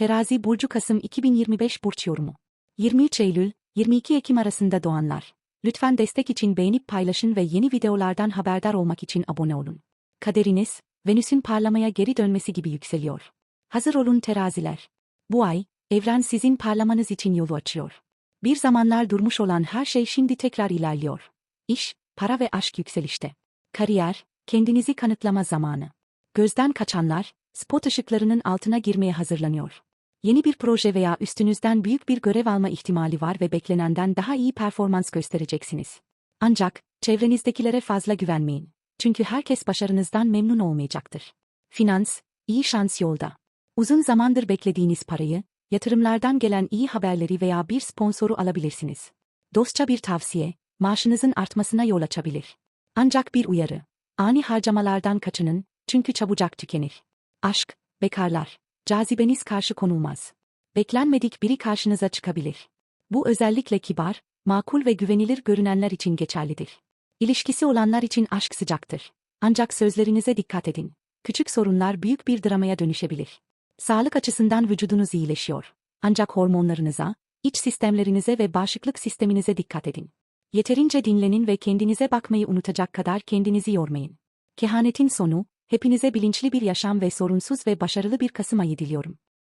Terazi Burcu Kasım 2025 Burç Yorumu 23 Eylül, 22 Ekim arasında doğanlar. Lütfen destek için beğenip paylaşın ve yeni videolardan haberdar olmak için abone olun. Kaderiniz, Venüs'ün parlamaya geri dönmesi gibi yükseliyor. Hazır olun teraziler. Bu ay, evren sizin parlamanız için yolu açıyor. Bir zamanlar durmuş olan her şey şimdi tekrar ilerliyor. İş, para ve aşk yükselişte. Kariyer, kendinizi kanıtlama zamanı. Gözden kaçanlar, spot ışıklarının altına girmeye hazırlanıyor. Yeni bir proje veya üstünüzden büyük bir görev alma ihtimali var ve beklenenden daha iyi performans göstereceksiniz. Ancak, çevrenizdekilere fazla güvenmeyin. Çünkü herkes başarınızdan memnun olmayacaktır. Finans, iyi şans yolda. Uzun zamandır beklediğiniz parayı, yatırımlardan gelen iyi haberleri veya bir sponsoru alabilirsiniz. Dostça bir tavsiye, maaşınızın artmasına yol açabilir. Ancak bir uyarı. Ani harcamalardan kaçının, çünkü çabucak tükenir. Aşk, bekarlar, cazibeniz karşı konulmaz. Beklenmedik biri karşınıza çıkabilir. Bu özellikle kibar, makul ve güvenilir görünenler için geçerlidir. İlişkisi olanlar için aşk sıcaktır. Ancak sözlerinize dikkat edin. Küçük sorunlar büyük bir dramaya dönüşebilir. Sağlık açısından vücudunuz iyileşiyor. Ancak hormonlarınıza, iç sistemlerinize ve bağışıklık sisteminize dikkat edin. Yeterince dinlenin ve kendinize bakmayı unutacak kadar kendinizi yormayın. Kehanetin sonu, hepinize bilinçli bir yaşam ve sorunsuz ve başarılı bir Kasım ayı diliyorum.